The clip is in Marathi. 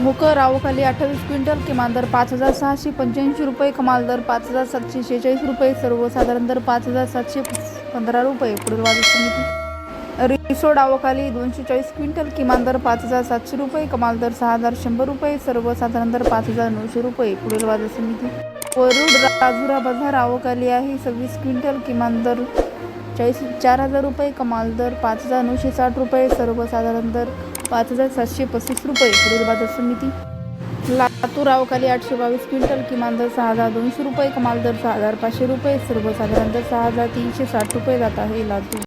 भोकर आवखाली अठ्ठावीस क्विंटल किमान दर पाच हजार सहाशे पंच्याऐंशी रुपये कमाल दर पाच हजार सातशे शेहेचाळीस रुपये सर्वसाधारण दर पाच हजार सातशे पंधरा रुपये. पुढील बाजार समिती. रिसोड आवखाली दोनशे चाळीस क्विंटल किमान दर पाच हजार सातशे रुपये कमाल दर सहा हजार शंभर रुपये सर्वसाधारण दर पाच हजार नऊशे रुपये. पुढील बाजार समिती. वरुड राजुरा बाजार आवकाली आहे सव्वीस क्विंटल किमान दर चाळीस चार हजार रुपये कमाल दर पाच हजार नऊशे साठ रुपये सर्वसाधारण दर पाच हजार सातशे पस्तीस रुपये. पुढील बाजार समिती लातूर आवकाली आठशे बावीस क्विंटल किमान दर सहा हजार दोनशे रुपये कमाल दर सहा हजार पाचशे रुपये सर्वसाधारण दर सहा हजार तीनशे साठ रुपये जात आहे लातूर.